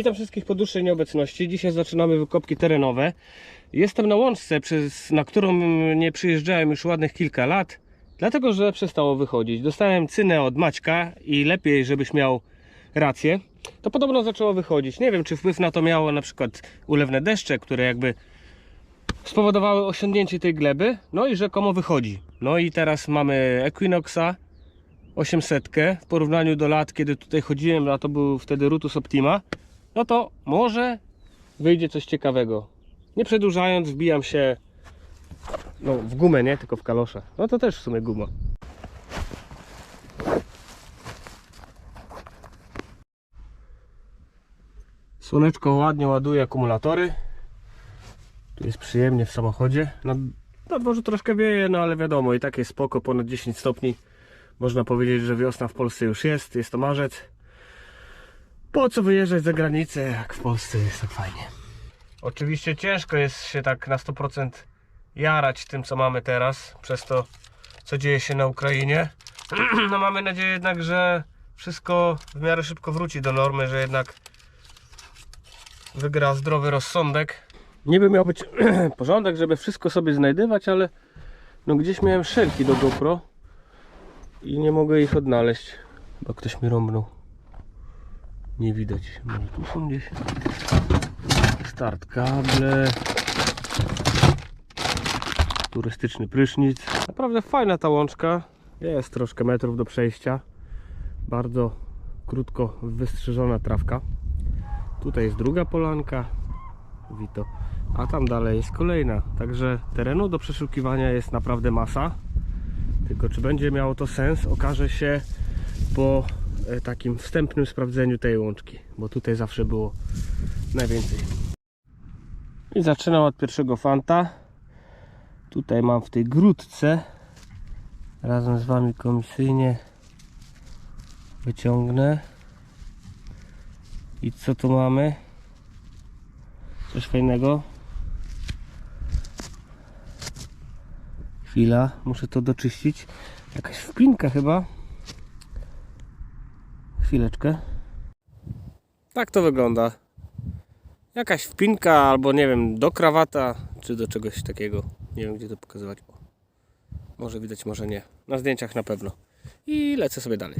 Witam wszystkich po dłuższej nieobecności. Dzisiaj zaczynamy wykopki terenowe. Jestem na łączce, przez, na którą nie przyjeżdżałem już ładnych kilka lat, dlatego że przestało wychodzić. Dostałem cynę od Maćka i lepiej, żebyś miał rację. To podobno zaczęło wychodzić. Nie wiem, czy wpływ na to miało na przykład ulewne deszcze, które jakby spowodowały osiągnięcie tej gleby. No i rzekomo wychodzi. No i teraz mamy Equinoxa 800 w porównaniu do lat, kiedy tutaj chodziłem, a to był wtedy Rutus Optima. No to może wyjdzie coś ciekawego. Nie przedłużając, wbijam się no, w gumę, nie tylko w kalosze. No to też w sumie guma. Słoneczko ładnie ładuje akumulatory. Tu jest przyjemnie w samochodzie. Na, na dworzu troszkę wieje, no ale wiadomo, i tak jest spoko, ponad 10 stopni. Można powiedzieć, że wiosna w Polsce już jest, jest to marzec. Po co wyjeżdżać za granicę, jak w Polsce jest tak fajnie. Oczywiście ciężko jest się tak na 100% jarać tym, co mamy teraz, przez to, co dzieje się na Ukrainie. No mamy nadzieję jednak, że wszystko w miarę szybko wróci do normy, że jednak wygra zdrowy rozsądek. Niby miał być porządek, żeby wszystko sobie znajdywać, ale no gdzieś miałem szelki do GoPro i nie mogę ich odnaleźć, bo ktoś mi rąbnął. Nie widać. Może tu są gdzieś. Start kable. Turystyczny prysznic. Naprawdę fajna ta łączka. Jest troszkę metrów do przejścia. Bardzo krótko wystrzyżona trawka. Tutaj jest druga polanka. Wito. A tam dalej jest kolejna. Także terenu do przeszukiwania jest naprawdę masa. Tylko czy będzie miało to sens, okaże się po takim wstępnym sprawdzeniu tej łączki, bo tutaj zawsze było najwięcej. I zaczynam od pierwszego fanta. Tutaj mam w tej grudce razem z Wami komisyjnie wyciągnę. I co tu mamy? Coś fajnego. Chwila, muszę to doczyścić. Jakaś wpinka chyba. Chwileczkę. Tak to wygląda. Jakaś wpinka albo nie wiem, do krawata czy do czegoś takiego. Nie wiem gdzie to pokazywać. O. Może widać, może nie. Na zdjęciach na pewno. I lecę sobie dalej.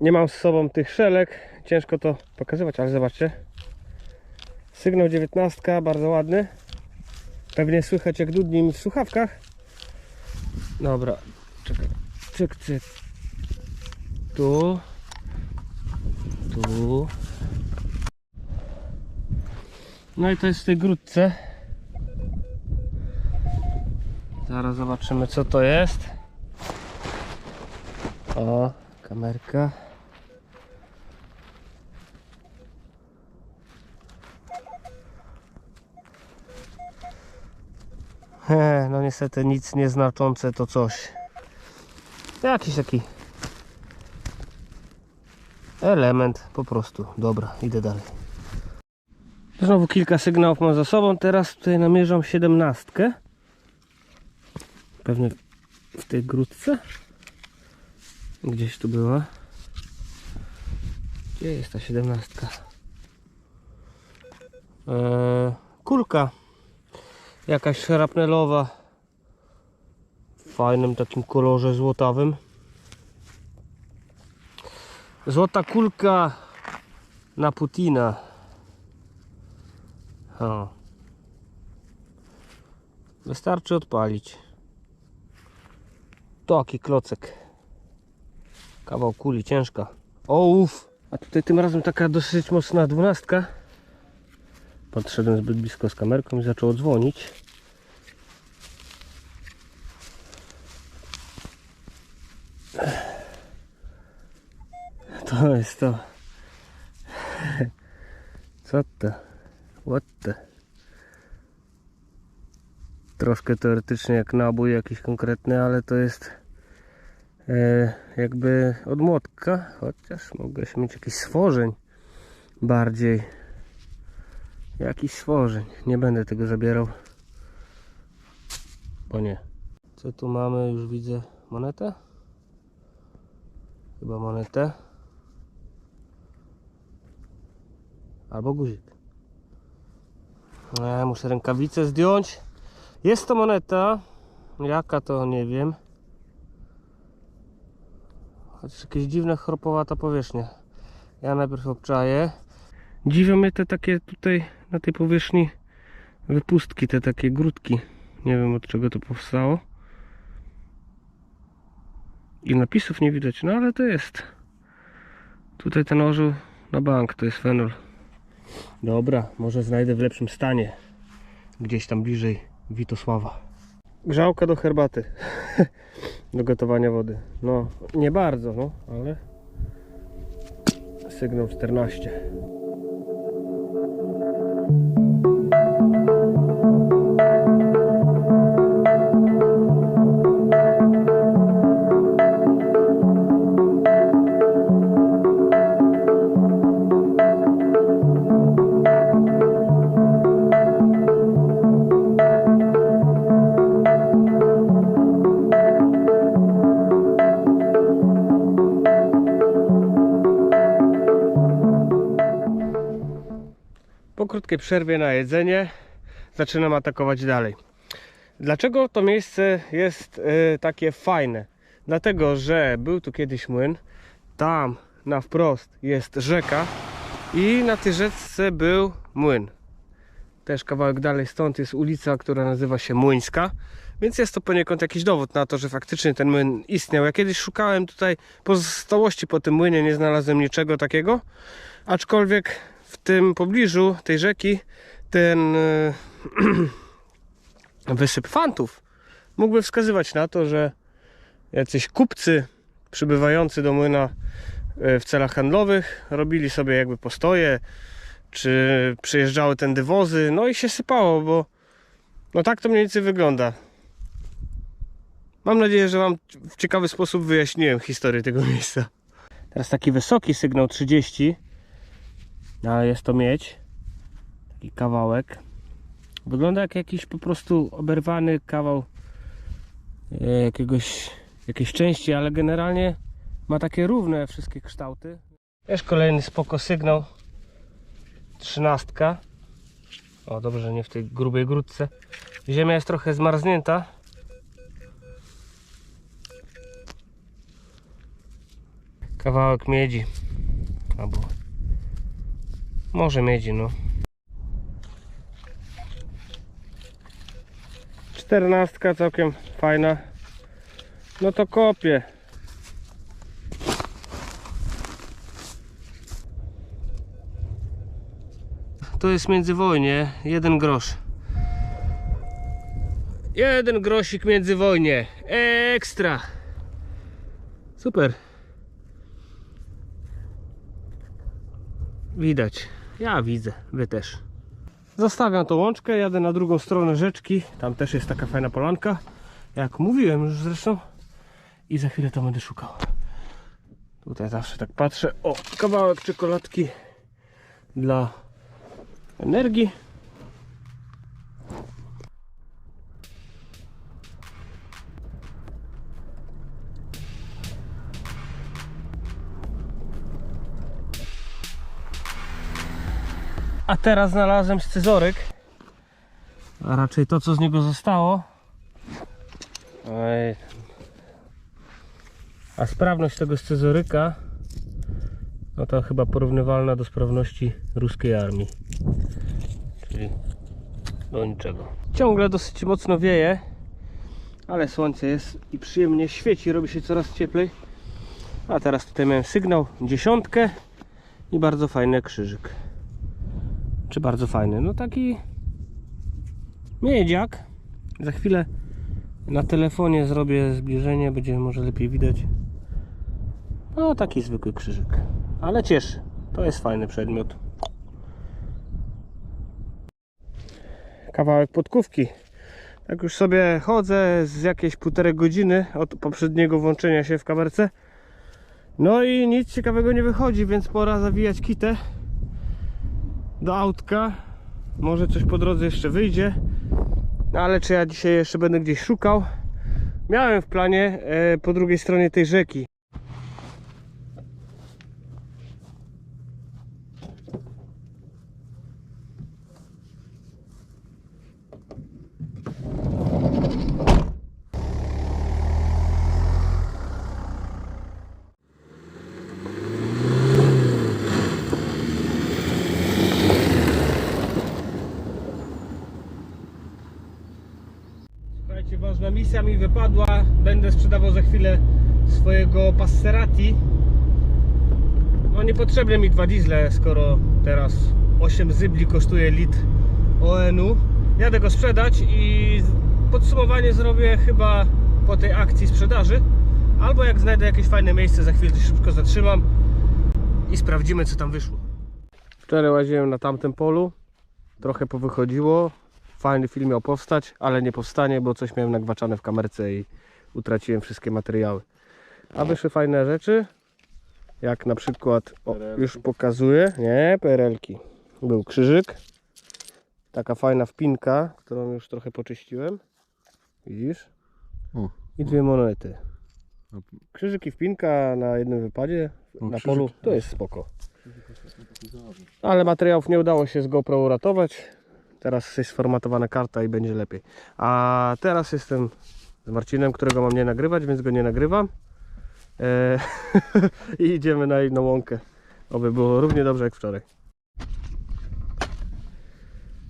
Nie mam z sobą tych szelek. Ciężko to pokazywać, ale zobaczcie. Sygnał 19, bardzo ładny. Pewnie słychać jak dudni mi w słuchawkach. Dobra, czekaj. Cyk, cyk. Tu. Tu. No i to jest w tej grudce. Zaraz zobaczymy co to jest. O, kamerka. He, no niestety nic nieznaczące to coś. Jakiś taki element po prostu. Dobra, idę dalej. Znowu kilka sygnałów mam za sobą. Teraz tutaj namierzam siedemnastkę. Pewnie w tej grudce. Gdzieś tu była. Gdzie jest ta siedemnastka? Eee, kulka jakaś szrapnelowa w fajnym takim kolorze złotawym złota kulka na Putina. O. wystarczy odpalić. Taki klocek. Kawał kuli ciężka. O uf. A tutaj tym razem taka dosyć mocna dwunastka. Podszedłem zbyt blisko z kamerką i zaczęło dzwonić. To jest to. Co to? What the? Troszkę teoretycznie jak nabój jakiś konkretny, ale to jest e, jakby od młotka, chociaż mogę się mieć jakiś stworzeń bardziej Jakiś stworzeń. Nie będę tego zabierał. Bo nie. Co tu mamy? Już widzę monetę. Chyba monetę. Albo guzik. E, muszę rękawice zdjąć. Jest to moneta. Jaka to nie wiem. Chociaż jakieś dziwne chropowata powierzchnia. Ja najpierw obczaję. Dziwią mnie te takie tutaj na tej powierzchni wypustki, te takie grudki. Nie wiem od czego to powstało. I napisów nie widać, no ale to jest. Tutaj ten orzeł na bank, to jest fenol. Dobra, może znajdę w lepszym stanie. Gdzieś tam bliżej Witosława. Grzałka do herbaty. do gotowania wody. No, nie bardzo, no, ale sygnał 14. krótkiej przerwie na jedzenie zaczynam atakować dalej. Dlaczego to miejsce jest e, takie fajne? Dlatego, że był tu kiedyś młyn, tam na wprost jest rzeka i na tej rzece był młyn. Też kawałek dalej stąd jest ulica, która nazywa się Młyńska, więc jest to poniekąd jakiś dowód na to, że faktycznie ten młyn istniał. Ja kiedyś szukałem tutaj pozostałości po tym młynie, nie znalazłem niczego takiego, aczkolwiek w tym pobliżu tej rzeki ten e, wysyp fantów mógłby wskazywać na to, że jacyś kupcy przybywający do młyna e, w celach handlowych robili sobie jakby postoje, czy przyjeżdżały tędy wozy, no i się sypało, bo no tak to mniej więcej wygląda. Mam nadzieję, że Wam w ciekawy sposób wyjaśniłem historię tego miejsca. Teraz taki wysoki sygnał 30 ale jest to miedź. Taki kawałek. Wygląda jak jakiś po prostu oberwany kawał e, jakiegoś, jakiejś części, ale generalnie ma takie równe wszystkie kształty. Jest kolejny spoko sygnał. Trzynastka. O, dobrze, nie w tej grubej grudce. Ziemia jest trochę zmarznięta. Kawałek miedzi. Albo może miedzi, no. Czternastka całkiem fajna. No to kopię. To jest międzywojnie, jeden grosz. Jeden grosik międzywojnie. Ekstra. Super. Widać. Ja widzę, wy też. Zostawiam tą łączkę, jadę na drugą stronę rzeczki. Tam też jest taka fajna polanka. Jak mówiłem już zresztą. I za chwilę to będę szukał. Tutaj zawsze tak patrzę. O, kawałek czekoladki dla energii. A teraz znalazłem scyzoryk. A raczej to, co z niego zostało. Oj. A sprawność tego scyzoryka no to chyba porównywalna do sprawności ruskiej armii. Czyli do niczego. Ciągle dosyć mocno wieje, ale słońce jest i przyjemnie świeci, robi się coraz cieplej. A teraz tutaj miałem sygnał dziesiątkę i bardzo fajny krzyżyk czy bardzo fajny. No taki miedziak. Za chwilę na telefonie zrobię zbliżenie, będzie może lepiej widać. No taki zwykły krzyżyk. Ale cieszy. To jest fajny przedmiot. Kawałek podkówki. Tak już sobie chodzę z jakieś półtorej godziny od poprzedniego włączenia się w kamerce. No i nic ciekawego nie wychodzi, więc pora zawijać kitę do autka. Może coś po drodze jeszcze wyjdzie. No ale czy ja dzisiaj jeszcze będę gdzieś szukał? Miałem w planie e, po drugiej stronie tej rzeki. Misja mi wypadła. Będę sprzedawał za chwilę swojego Passerati. No niepotrzebne mi dwa diesle, skoro teraz 8 zybli kosztuje litr ON-u. Jadę go sprzedać i podsumowanie zrobię chyba po tej akcji sprzedaży. Albo jak znajdę jakieś fajne miejsce, za chwilę szybko zatrzymam i sprawdzimy co tam wyszło. Wczoraj łaziłem na tamtym polu. Trochę powychodziło. Fajny film miał powstać, ale nie powstanie, bo coś miałem nagwaczane w kamerce i utraciłem wszystkie materiały. A wyszły fajne rzeczy, jak na przykład, o, już pokazuję, nie, perelki. Był krzyżyk, taka fajna wpinka, którą już trochę poczyściłem. Widzisz? I dwie monety. A- Krzyżyk i wpinka na jednym wypadzie O, na krzyżyk. polu, to jest spoko. Ale materiałów nie udało się z GoPro uratować. Teraz jest sformatowana karta i będzie lepiej. A teraz jestem z Marcinem, którego mam nie nagrywać, więc go nie nagrywam. Eee, I idziemy na inną łąkę. Oby było równie dobrze jak wczoraj.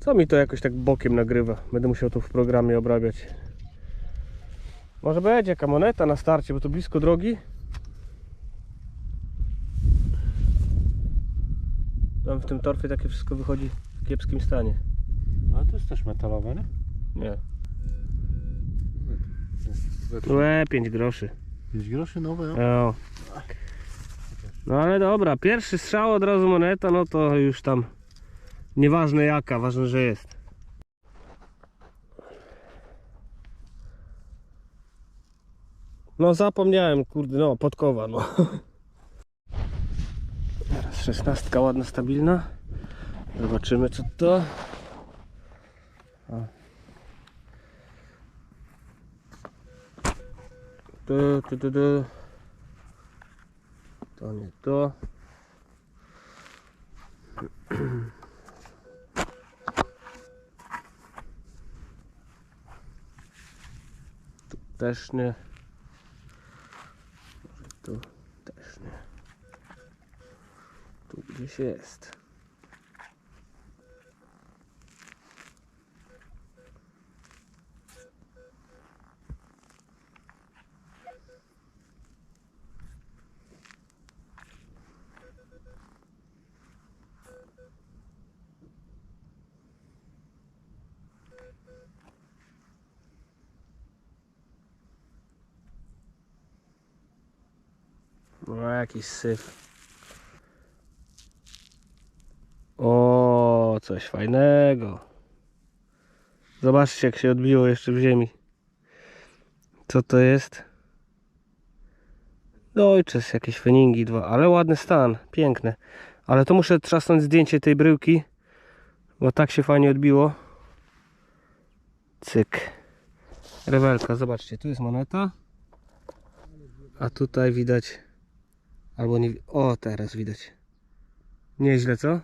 Co mi to jakoś tak bokiem nagrywa? Będę musiał to w programie obrabiać. Może będzie jaka moneta na starcie, bo to blisko drogi. Tam w tym torfie takie wszystko wychodzi w kiepskim stanie. To jest też metalowe, nie? Nie. Łe, 5 groszy. 5 groszy nowe, no. O. No ale dobra, pierwszy strzał od razu moneta, no to już tam nieważne jaka, ważne, że jest. No zapomniałem, kurde, no podkowa, no. Teraz szesnastka ładna, stabilna. Zobaczymy co to. Tu, tu, tu, tu. To nie to. Tu też nie. Może tu też nie. Tu gdzieś jest. No jakiś syf. O, coś fajnego. Zobaczcie jak się odbiło jeszcze w ziemi. Co to jest? Ojczes, jakieś feningi dwa, ale ładny stan, piękne. Ale to muszę trzasnąć zdjęcie tej bryłki, bo tak się fajnie odbiło. Cyk. Rewelka, zobaczcie, tu jest moneta. A tutaj widać Albo nie. O, teraz widać. Nieźle, co?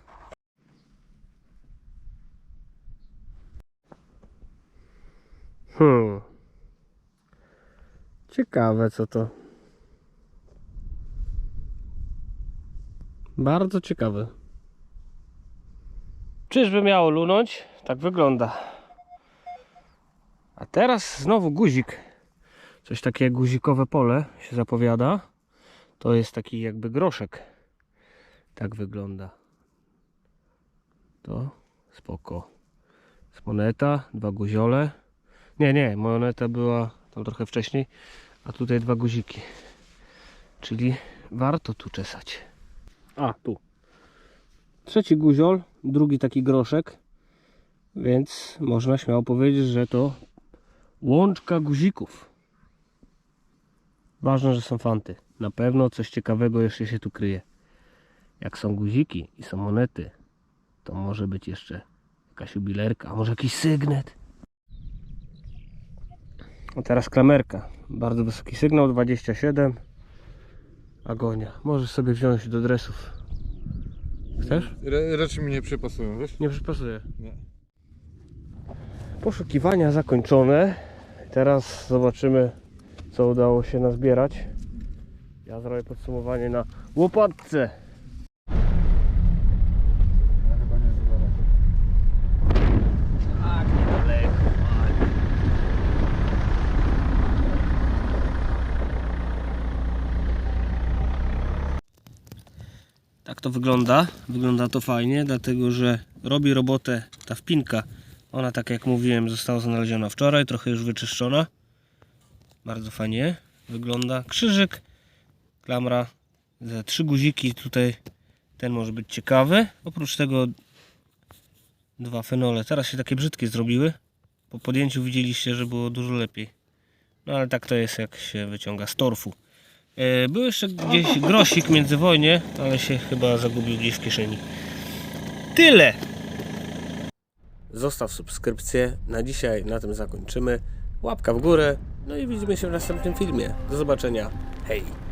Hmm. Ciekawe, co to. Bardzo ciekawe. Czyżby miało lunąć? Tak wygląda. A teraz znowu guzik. Coś takie guzikowe pole się zapowiada. To jest taki jakby groszek. Tak wygląda. To spoko. Jest moneta, dwa guziole. Nie, nie, moneta była tam trochę wcześniej, a tutaj dwa guziki. Czyli warto tu czesać. A, tu. Trzeci guziol, drugi taki groszek. Więc można śmiało powiedzieć, że to łączka guzików. Ważne, że są fanty. Na pewno coś ciekawego jeszcze się tu kryje. Jak są guziki i są monety, to może być jeszcze jakaś jubilerka, a może jakiś sygnet. A teraz klamerka. Bardzo wysoki sygnał, 27. Agonia. Możesz sobie wziąć do dresów. Chcesz? Ra- raczej mi nie przypasują, wiesz? Nie przypasuje. Nie. Poszukiwania zakończone. Teraz zobaczymy, co udało się nazbierać. Ja zrobię podsumowanie na łopatce. Tak to wygląda. Wygląda to fajnie, dlatego że robi robotę ta wpinka. Ona, tak jak mówiłem, została znaleziona wczoraj, trochę już wyczyszczona. Bardzo fajnie wygląda. Krzyżyk klamra, ze trzy guziki tutaj. Ten może być ciekawy. Oprócz tego dwa fenole. Teraz się takie brzydkie zrobiły. Po podjęciu widzieliście, że było dużo lepiej. No ale tak to jest, jak się wyciąga z torfu. E, Był jeszcze gdzieś grosik międzywojnie, ale się chyba zagubił gdzieś w kieszeni. Tyle! Zostaw subskrypcję. Na dzisiaj na tym zakończymy. Łapka w górę. No i widzimy się w następnym filmie. Do zobaczenia. Hej!